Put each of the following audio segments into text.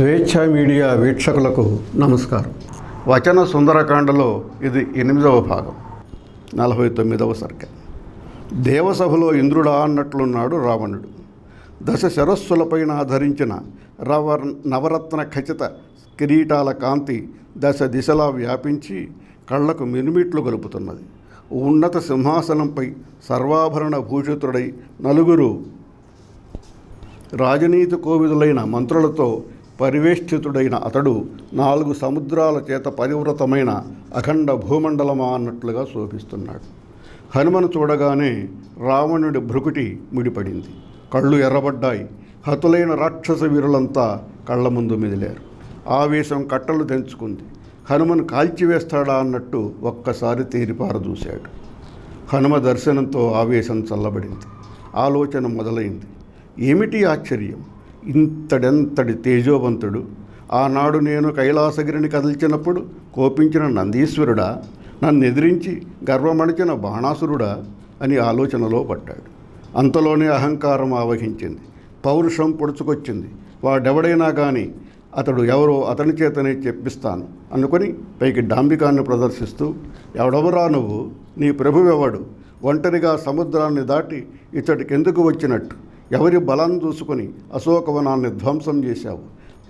స్వేచ్ఛ మీడియా వీక్షకులకు నమస్కారం. వచన సుందరకాండలో ఇది ఎనిమిదవ భాగం నలభై తొమ్మిదవ సరిక దేవసభలో ఇంద్రుడా అన్నట్లున్నాడు రావణుడు. దశ శరస్సులపైన ధరించిన రవ నవరత్న ఖచ్చిత కిరీటాల కాంతి దశ దిశలా వ్యాపించి కళ్ళకు మినుమిట్లు గలుపుతున్నది. ఉన్నత సింహాసనంపై సర్వాభరణ భూషితుడై నలుగురు రాజనీతి కోవిదులైన మంత్రులతో పరివేష్టితుడైన అతడు నాలుగు సముద్రాల చేత పరివృతమైన అఖండ భూమండలమా అన్నట్లుగా శోభిస్తున్నాడు. హనుమను చూడగానే రావణుడి భృకుటి ముడిపడింది. కళ్ళు ఎర్రబడ్డాయి. హతులైన రాక్షస వీరులంతా కళ్ళ ముందు మెదిలారు. ఆవేశం కట్టలు తెంచుకుంది. హనుమను కాల్చివేస్తాడా అన్నట్టు ఒక్కసారి తీరిపార చూశాడు హనుమ దర్శనంతో ఆవేశం చల్లబడింది. ఆలోచన మొదలైంది. ఏమిటి ఆశ్చర్యం? ఇంతడెంతటి తేజోవంతుడు. ఆనాడు నేను కైలాసగిరిని కదిల్చినప్పుడు కోపించిన నందీశ్వరుడా నన్ను ఎదిరించి గర్వమణిచిన బాణాసురుడా అని ఆలోచనలో పడ్డాడు. అంతలోనే అహంకారం ఆవహించింది. పౌరుషం పొడుచుకొచ్చింది. వాడెవడైనా కానీ అతడు ఎవరో అతని చేతనే చెప్పిస్తాను అనుకొని పైకి డాంబికాన్ని ప్రదర్శిస్తూ ఎవడెవరా నువ్వు? నీ ప్రభువెవడు? ఒంటరిగా సముద్రాన్ని దాటి ఇతడికెందుకు వచ్చినట్టు? ఎవరి బలం చూసుకొని అశోకవనాన్ని ధ్వంసం చేశావు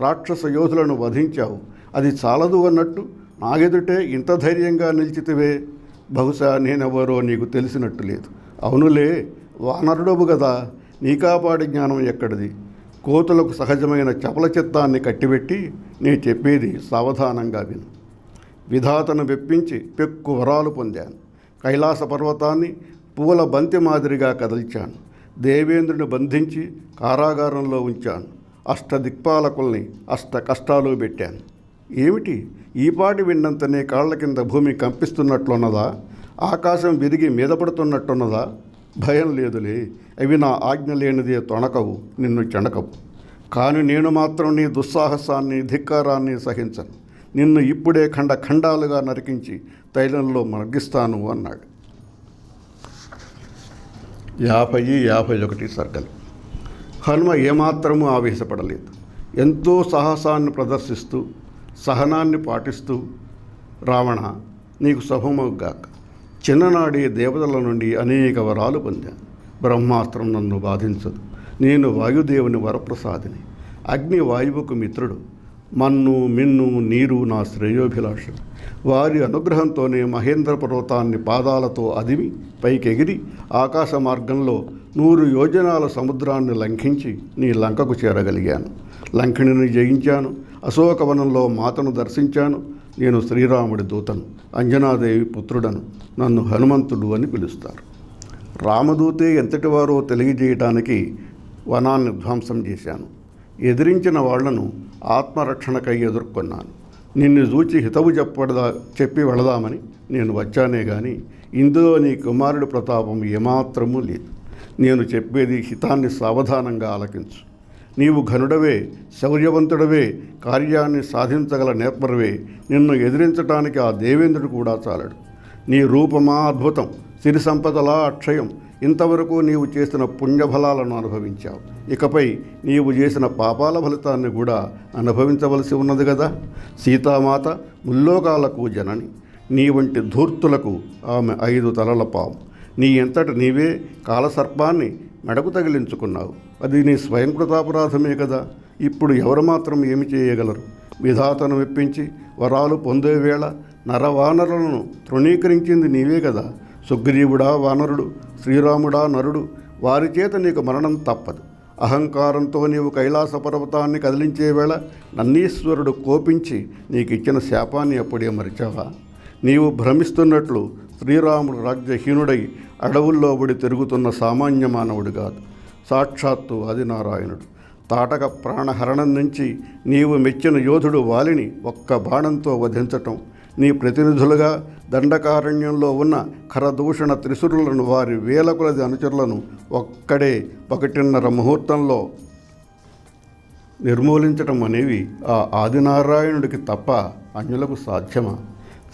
రాక్షస యోధులను వధించావు అది చాలదు అన్నట్టు నాగెదుటే ఇంత ధైర్యంగా నిలిచితివే. బహుశా నేనెవరో నీకు తెలిసినట్టు లేదు. అవునులే వానరుడవు కదా నీకాపాడి జ్ఞానం ఎక్కడిది? కోతులకు సహజమైన చపల చిత్తాన్ని కట్టిబెట్టి నీ చెప్పేది సావధానంగా విను. విధాతను వెప్పించి పెక్కు వరాలు పొందాను. కైలాస పర్వతాన్ని పూల బంతి మాదిరిగా కదిల్చాను. దేవేంద్రుని బంధించి కారాగారంలో ఉంచాను. అష్ట దిక్పాలకుల్ని అష్ట కష్టాలు పెట్టాను. ఏమిటి? ఈపాటి విన్నంతనే కాళ్ళ కింద భూమి కంపిస్తున్నట్లున్నదా? ఆకాశం విరిగి మీద పడుతున్నట్టున్నదా? భయం లేదులే. అవి నా ఆజ్ఞ లేనిదే తొణకవు నిన్ను చెణకవు. కానీ నేను మాత్రం నీ దుస్సాహసాన్ని ధిక్కారాన్ని సహించను. నిన్ను ఇప్పుడే ఖండ ఖండాలుగా నరికించి తైలంలో మర్గిస్తాను అన్నాడు. యాభై యాభై ఒకటి సర్గలు హనుమ ఏమాత్రము ఆవేశపడలేదు. ఎంతో సాహసాన్ని ప్రదర్శిస్తూ సహనాన్ని పాటిస్తూ రావణ నీకు శుభమవుగాక చిన్ననాడి దేవతల నుండి అనేక వరాలు పొందాను బ్రహ్మాస్త్రం నన్ను బాధించదు. నేను వాయుదేవుని వరప్రసాదిని. అగ్ని వాయువుకు మిత్రుడు. మన్ను మిన్ను నీరు నా శ్రేయోభిలాషం. వారి అనుగ్రహంతోనే మహేంద్ర పర్వతాన్ని పాదాలతో అదిమి పైకెగిరి ఆకాశ మార్గంలో నూరు యోజనాల సముద్రాన్ని లంఘించి నీ లంకకు చేరగలిగాను. లంకిణిని జయించాను. అశోకవనంలో మాతను దర్శించాను. నేను శ్రీరాముడి దూతను అంజనాదేవి పుత్రుడను నన్ను హనుమంతుడు అని పిలుస్తారు. రామదూతే ఎంతటివారో తెలియజేయటానికి వనాన్ని ధ్వంసం చేశాను. ఎదిరించిన వాళ్ళను ఆత్మరక్షణకై ఎదుర్కొన్నాను. నిన్ను చూచి హితవు చెప్పడదా చెప్పి వెళదామని నేను వచ్చానే కానీ ఇందులో నీ కుమారుడు ప్రతాపం ఏమాత్రమూ లేదు. నేను చెప్పేది హితాన్ని సావధానంగా ఆలకించు. నీవు ఘనుడవే శౌర్యవంతుడవే కార్యాన్ని సాధించగల నేత్మరవే నిన్ను ఎదిరించటానికి ఆ దేవేంద్రుడు కూడా చాలడు. నీ రూపమా అద్భుతం. సిరి సంపదలా అక్షయం. ఇంతవరకు నీవు చేసిన పుణ్యఫలాలను అనుభవించావు. ఇకపై నీవు చేసిన పాపాల ఫలితాన్ని కూడా అనుభవించవలసి ఉన్నది కదా? సీతామాత ముల్లోకాలకు జనని. నీ వంటి ధూర్తులకు ఆమె ఐదు తలల పాము. నీ ఎంతట నీవే కాలసర్పాన్ని మెడకు తగిలించుకున్నావు. అది నీ స్వయంకృతాపరాధమే కదా? ఇప్పుడు ఎవరు మాత్రం ఏమి చేయగలరు? విధాతను మెప్పించి వరాలు పొందే వేళ నరవానరులను తృణీకరించింది నీవే కదా? సుగ్రీవుడా వానరుడు శ్రీరాముడా నరుడు వారి చేత నీకు మరణం తప్పదు. అహంకారంతో నీవు కైలాస పర్వతాన్ని కదిలించే వేళ నన్నీశ్వరుడు కోపించి నీకు ఇచ్చిన శాపాన్ని అప్పుడే మరిచావా? నీవు భ్రమిస్తున్నట్లు శ్రీరాముడు రాజ్యహీనుడై అడవుల్లో పడి తిరుగుతున్న సామాన్య మానవుడు కాదు. సాక్షాత్తు ఆదినారాయణుడు. తాటక ప్రాణహరణం నుంచి నీవు మెచ్చిన యోధుడు వాలిని ఒక్క బాణంతో వధించటం నీ ప్రతినిధులుగా దండకారణ్యంలో ఉన్న ఖరదూషణ త్రిశురులను వారి వేల కొలది అనుచరులను ఒక్కడే ఒకటిన్నర ముహూర్తంలో నిర్మూలించటం అనేవి ఆ ఆదినారాయణుడికి తప్ప అన్యులకు సాధ్యమా?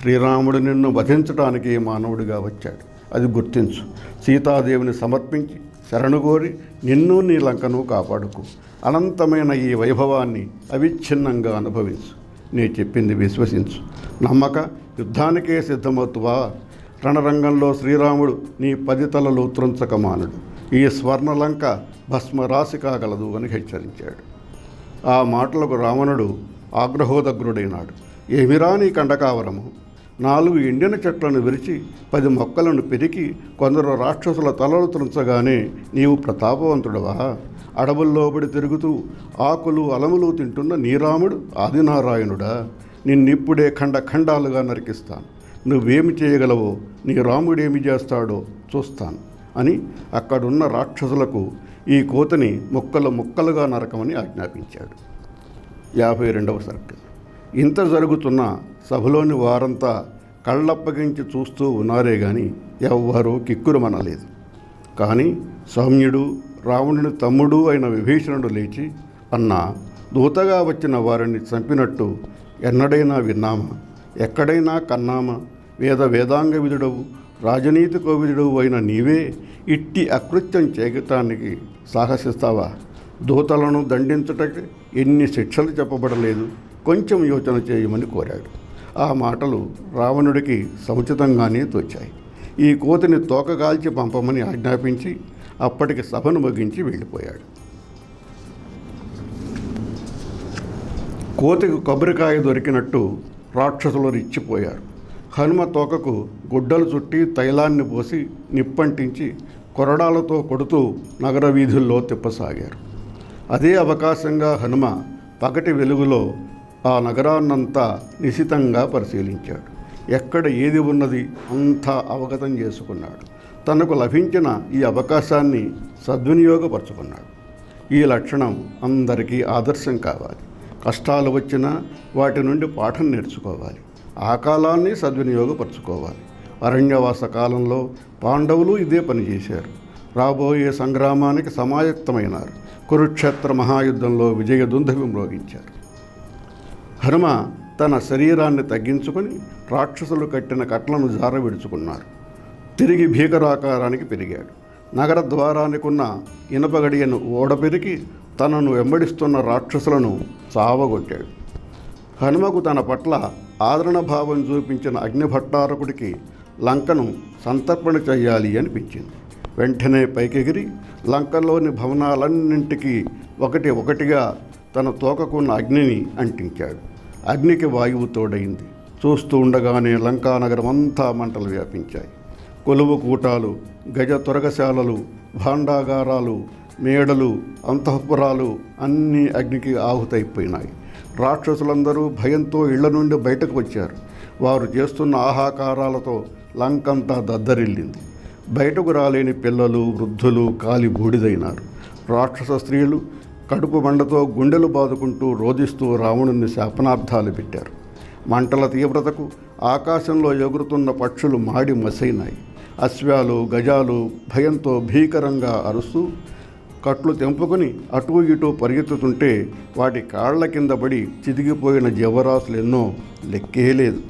శ్రీరాముడు నిన్ను వధించడానికి మానవుడిగా వచ్చాడు. అది గుర్తించు. సీతాదేవిని సమర్పించి శరణుగోరి నిన్ను నీ లంకను కాపాడుకు. అనంతమైన ఈ వైభవాన్ని అవిచ్ఛిన్నంగా అనుభవించు. నీ చెప్పింది విశ్వసించు. నమ్మక యుద్ధానికే సిద్ధమవుతువా? రణరంగంలో శ్రీరాముడు నీ పది తలలు త్రుంచకమానుడు ఈ స్వర్ణలంక భస్మరాశి కాగలదు అని హెచ్చరించాడు. ఆ మాటలకు రావణుడు ఆగ్రహోదగ్రుడైనాడు. ఏమిరా నీ కండకావరము? నాలుగు ఎండిన చెట్లను విరిచి పది మొక్కలను పెరికి కొందరు రాక్షసుల తలలు త్రుంచగానే నీవు ప్రతాపవంతుడవా? అడవుల్లోబడి తిరుగుతూ ఆకులు అలములు తింటున్న నీరాముడు ఆదినారాయణుడా. నిన్నిప్పుడే ఖండ ఖండాలుగా నరికిస్తాను. నువ్వేమి చేయగలవో నీ రాముడేమి చేస్తాడో చూస్తాను అని అక్కడున్న రాక్షసులకు ఈ కోతని ముక్కలు ముక్కలుగా నరకమని ఆజ్ఞాపించాడు. యాభై రెండవ సర్కిల్ ఇంత జరుగుతున్న సభలోని వారంతా కళ్ళప్పగించి చూస్తూ ఉన్నారే గాని ఎవ్వరూ కిక్కురుమనలేదు. కానీ సౌమ్యుడు రావణుని తమ్ముడు అయిన విభీషణుడు లేచి అన్నా దూతగా వచ్చిన వారిని చంపినట్టు ఎన్నడైనా విన్నామా? ఎక్కడైనా కన్నామా? వేద వేదాంగ విధుడవు రాజనీతి కోవిదుడు అయిన నీవే ఇట్టి అకృత్యం చేయటానికి సాహసిస్తావా? దూతలను దండించుటకి ఎన్ని శిక్షలు చెప్పబడలేదు. కొంచెం యోచన చేయమని కోరాడు. ఆ మాటలు రావణుడికి సముచితంగానే తోచాయి. ఈ కోతిని తోకగాల్చి పంపమని ఆజ్ఞాపించి అప్పటికి సభను ముగించి వెళ్ళిపోయాడు. కోతికి కొబ్బరికాయ దొరికినట్టు రాక్షసులు రిచ్చిపోయారు హనుమ తోకకు గుడ్డలు చుట్టి తైలాన్ని పోసి నిప్పంటించి కొరడాలతో కొడుతూ నగర వీధుల్లో తిప్పసాగారు. అదే అవకాశంగా హనుమ పగటి వెలుగులో ఆ నగరాన్నంతా నిశితంగా పరిశీలించాడు. ఎక్కడ ఏది ఉన్నది అంతా అవగతం చేసుకున్నాడు. తనకు లభించిన ఈ అవకాశాన్ని సద్వినియోగపరుచుకున్నాడు. ఈ లక్షణం అందరికీ ఆదర్శం కావాలి. కష్టాలు వచ్చినా వాటి నుండి పాఠం నేర్చుకోవాలి. ఆ కాలాన్ని సద్వినియోగపరచుకోవాలి. అరణ్యవాస కాలంలో పాండవులు ఇదే పని చేశారు. రాబోయే సంగ్రామానికి సమాయత్తమైనారు. కురుక్షేత్ర మహాయుద్ధంలో విజయదుంధవి మ్రోగించారు హనుమ తన శరీరాన్ని తగ్గించుకొని రాక్షసులు కట్టిన కట్లను జార విడుచుకున్నారు తిరిగి భీకరాకారానికి పెరిగాడు. నగర ద్వారానికున్న ఇనపగడియను ఓడపెరికి తనను వెంబడిస్తున్న రాక్షసులను చావగొట్టాడు. హనుమకు తన పట్ల ఆదరణ భావం చూపించిన అగ్నిభట్టారకుడికి లంకను సంతర్పణ చేయాలి అనిపించింది. వెంటనే పైకెగిరి లంకలోని భవనాలన్నింటికి ఒకటి ఒకటిగా తన తోకకున్న అగ్నిని అంటించాడు. అగ్నికి వాయువు తోడైంది. చూస్తూ ఉండగానే లంకానగరం అంతా మంటలు వ్యాపించాయి. కొలువు కూటాలు గజ త్వరగశాలలు భాండాగారాలు మేడలు అంతఃపురాలు అన్నీ అగ్నికి ఆహుతైపోయినాయి. రాక్షసులందరూ భయంతో ఇళ్ళ నుండి బయటకు వచ్చారు. వారు చేస్తున్న ఆహాకారాలతో లంకంతా దద్దరిల్లింది. బయటకు రాలేని పిల్లలు వృద్ధులు కాలి బూడిదైనారు. రాక్షస స్త్రీలు కడుపు బండతో గుండెలు బాదుకుంటూ రోధిస్తూ రావణుని శాపనార్థాలు పెట్టారు. మంటల తీవ్రతకు ఆకాశంలో ఎగురుతున్న పక్షులు మాడి మసైనాయి. అశ్వాలు గజాలు భయంతో భీకరంగా అరుస్తూ కట్లు తెంపుకొని అటూ ఇటూ పరిగెత్తుతుంటే వాటి కాళ్ళ కింద పడి చితికిపోయిన జీవరాశులు ఎన్నో లెక్కే లేదు.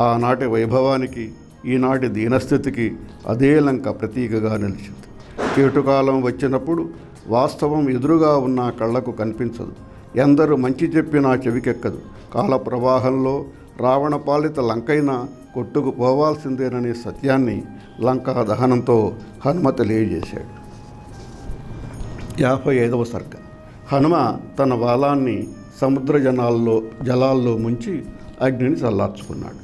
ఆనాటి వైభవానికి ఈనాటి దీనస్థితికి అదే లంక ప్రతీకగా నిలిచింది. కీటుకాలం వచ్చినప్పుడు వాస్తవం ఎదురుగా ఉన్న కళ్ళకు కనిపించదు. ఎందరు మంచి చెప్పినా చెవికెక్కదు. కాల ప్రవాహంలో రావణ పాలిత లంకైనా కొట్టుకు పోవాల్సిందేననే సత్యాన్ని లంకా దహనంతో హనుమ తెలియజేశాడు. యాభై ఐదవ సర్గ. హనుమ తన బాలాన్ని సముద్ర జనాల్లో జలాల్లో ముంచి అగ్నిని చల్లార్చుకున్నాడు.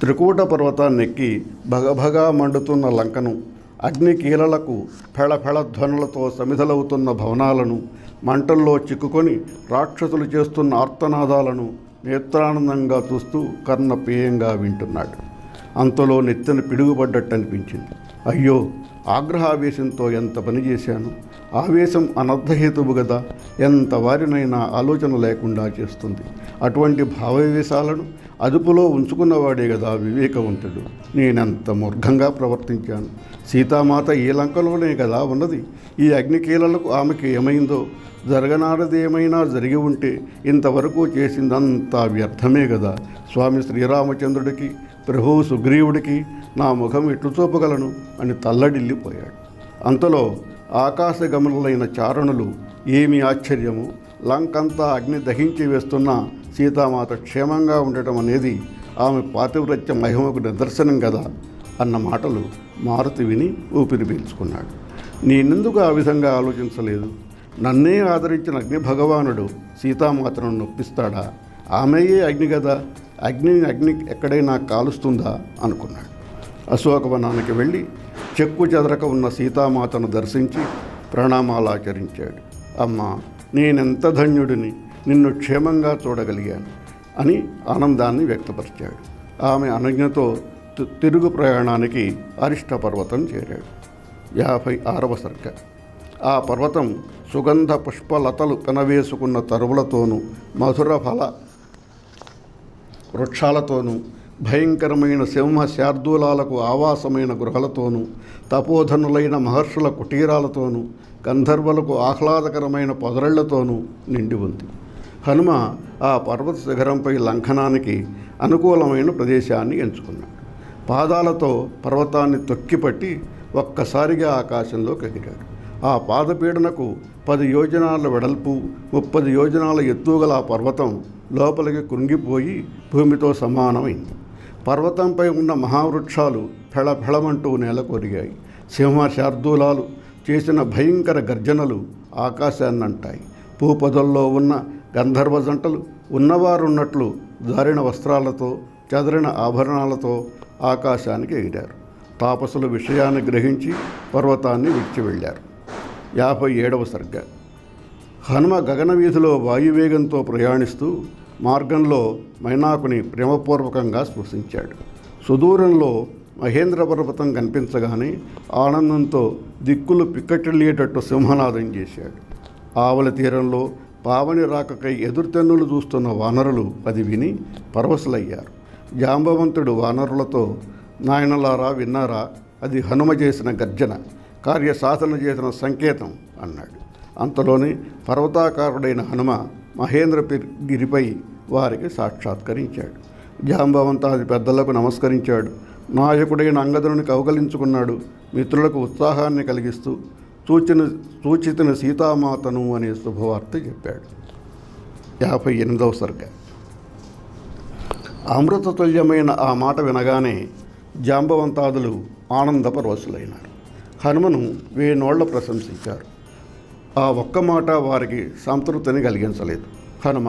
త్రికూట పర్వతాన్ని ఎక్కి భగభగా మండుతున్న లంకను అగ్ని కీలలకు ఫెళఫెళ ధ్వనులతో సమిధలవుతున్న భవనాలను మంటల్లో చిక్కుకొని రాక్షసులు చేస్తున్న ఆర్తనాదాలను నేత్రానందంగా చూస్తూ కర్ణపేయంగా వింటున్నాడు. అంతలో నెత్తిన పిడుగుపడ్డట్టు అనిపించింది అయ్యో ఆగ్రహావేశంతో ఎంత పని చేశాను? ఆవేశం అనర్థహేతువు కదా ఎంత వారినైనా ఆలోచన లేకుండా చేస్తుంది. అటువంటి భావావేశాలను అదుపులో ఉంచుకున్నవాడే కదా వివేకవంతుడు. నేనెంత మూర్ఘంగా ప్రవర్తించాను? సీతామాత ఈ లంకలోనే కదా ఉన్నది? ఈ అగ్నికీలలకు ఆమెకి ఏమైందో జరగనారదేమైనా ఏమైనా జరిగి ఉంటే ఇంతవరకు చేసిందంతా వ్యర్థమే కదా స్వామి శ్రీరామచంద్రుడికి ప్రభు సుగ్రీవుడికి నా ముఖం ఎట్లు చూపగలను? అని తల్లడిల్లిపోయాడు. అంతలో ఆకాశగమనులైన చారణులు ఏమి ఆశ్చర్యము? లంకంతా అగ్ని దహించి వేస్తున్న సీతామాత క్షేమంగా ఉండటం అనేది ఆమె పాతివ్రత్య మహిమకు నిదర్శనం కదా అన్న మాటలు మారుతి విని ఊపిరి పీల్చుకున్నాడు. నేనెందుకు ఆ విధంగా ఆలోచించలేదు? నన్నే ఆదరించిన అగ్ని భగవానుడు సీతామాతను నొప్పిస్తాడా? ఆమెయే అగ్ని కదా అగ్ని అగ్ని ఎక్కడైనా కాలుస్తుందా? అనుకున్నాడు. అశోకవనానికి వెళ్ళి చెక్కు చెదరక ఉన్న సీతామాతను దర్శించి ప్రణామాలాచరించాడు. అమ్మా నేనెంత ధన్యుడిని నిన్ను క్షేమంగా చూడగలిగాను అని ఆనందాన్ని వ్యక్తపరిచాడు. ఆమె అనుజ్ఞతో తి- తిరుగు ప్రయాణానికి అరిష్ట పర్వతం చేరాడు. యాభై ఆరవ సర్గ. ఆ పర్వతం సుగంధ పుష్పలతలు పెనవేసుకున్న తరువులతోనూ మధుర ఫల వృక్షాలతోనూ భయంకరమైన సింహ శార్దూలాలకు ఆవాసమైన గృహలతోనూ తపోధనులైన మహర్షుల కుటీరాలతోనూ గంధర్వులకు ఆహ్లాదకరమైన పొదరళ్ళతోనూ నిండి ఉంది. హనుమ ఆ పర్వత శిఖరంపై లంఘనానికి అనుకూలమైన ప్రదేశాన్ని ఎంచుకున్నాడు. పాదాలతో పర్వతాన్ని తొక్కిపట్టి ఒక్కసారిగా ఆకాశంలోకి ఎగిరాడు ఆ పాదపీడనకు పది యోజనాల వెడల్పు ముప్పది యోజనాల ఎత్తుగల ఆ పర్వతం లోపలికి కృంగిపోయి భూమితో సమానమైంది. పర్వతంపై ఉన్న మహావృక్షాలు ఫెళఫెళమంటూ నేలకొరిగాయి. సింహ శార్దూలాలు చేసిన భయంకర గర్జనలు ఆకాశాన్నంటాయి. పూపొదల్లో ఉన్న గంధర్వ జంటలు ఉన్నవారున్నట్లు దారిన వస్త్రాలతో చెదరిన ఆభరణాలతో ఆకాశానికి ఎగిరారు. తాపసులు విషయాన్ని గ్రహించి పర్వతాన్ని విడిచి వెళ్ళారు యాభై ఏడవ సర్గ. హనుమ గగనవీధిలో వాయువేగంతో ప్రయాణిస్తూ మార్గంలో మైనాకుని ప్రేమపూర్వకంగా స్పృశించాడు. సుదూరంలో మహేంద్ర పర్వతం కనిపించగానే ఆనందంతో దిక్కులు పిక్కటిల్లేటట్టు సింహనాదం చేశాడు. ఆవల తీరంలో పావని రాకకై ఎదురుతెన్నులు చూస్తున్న వానరులు అది విని పరవశులయ్యారు. జాంబవంతుడు వానరులతో నాయనలారా విన్నారా? అది హనుమ చేసిన గర్జన. కార్యసాధన చేసిన సంకేతం అన్నాడు. అంతలోనే పర్వతాకారుడైన హనుమ మహేంద్ర గిరిపై వారికి సాక్షాత్కరించాడు. జాంబవంతాది పెద్దలకు నమస్కరించాడు. నాయకుడైన అంగదుని కౌగలించుకున్నాడు. మిత్రులకు ఉత్సాహాన్ని కలిగిస్తూ సూచన సూచితిన సీతామాతను అనే శుభవార్త చెప్పాడు. యాభై ఎనిమిదవ సర్గ. అమృతతుల్యమైన ఆ మాట వినగానే జాంబవంతాదులు ఆనందపరవశులైనారు. హనుమను వేణోళ్ళ ప్రశంసించారు. ఆ ఒక్క మాట వారికి సంతృప్తిని కలిగించలేదు. హనుమ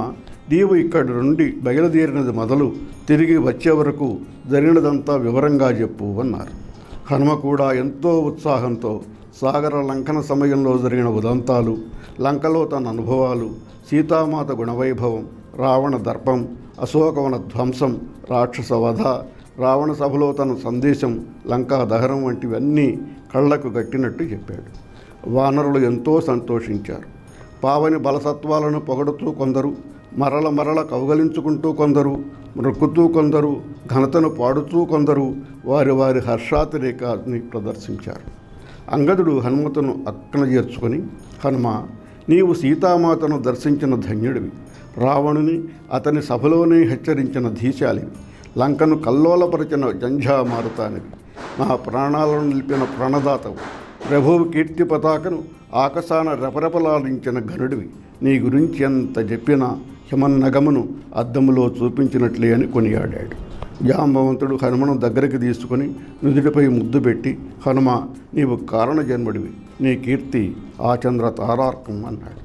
నీవు ఇక్కడి నుండి బయలుదేరినది మొదలు తిరిగి వచ్చే వరకు జరిగినదంతా వివరంగా చెప్పు అన్నారు. హనుమ కూడా ఎంతో ఉత్సాహంతో సాగర లంకన సమయంలో జరిగిన ఉదంతాలు లంకలో తన అనుభవాలు సీతామాత గుణవైభవం రావణ దర్పం అశోకవన ధ్వంసం రాక్షస వధ రావణ సభలో తన సందేశం లంకా దహరం వంటివన్నీ కళ్ళకు గట్టినట్టు చెప్పాడు. వానరులు ఎంతో సంతోషించారు. పావని బలసత్వాలను పొగడుతూ కొందరు మరల మరల కౌగలించుకుంటూ కొందరు మృక్కుతూ కొందరు ఘనతను పాడుతూ కొందరు వారి వారి హర్షాతిరేకాన్ని ప్రదర్శించారు. అంగదుడు హనుమతును అక్కన చేర్చుకొని హనుమ నీవు సీతామాతను దర్శించిన ధన్యుడివి. రావణుని అతని సభలోనే హెచ్చరించిన ధీశాలివి. లంకను కల్లోలపరిచిన జంఝామారుతానివి నా ప్రాణాలను నిలిపిన ప్రాణదాతవు. ప్రభువు కీర్తి పతాకను ఆకాశాన రెపరెపలాడించిన ఘనుడివి. నీ గురించి ఎంత చెప్పినా హిమన్నగమును అద్దములో చూపించినట్లే అని కొనియాడాడు. జాంబవంతుడు హనుమను దగ్గరికి తీసుకుని నుదుటిపై ముద్దు పెట్టి హనుమ నీవు కారణ జన్ముడివి నీ కీర్తి ఆచంద్ర తారార్కం అన్నాడు.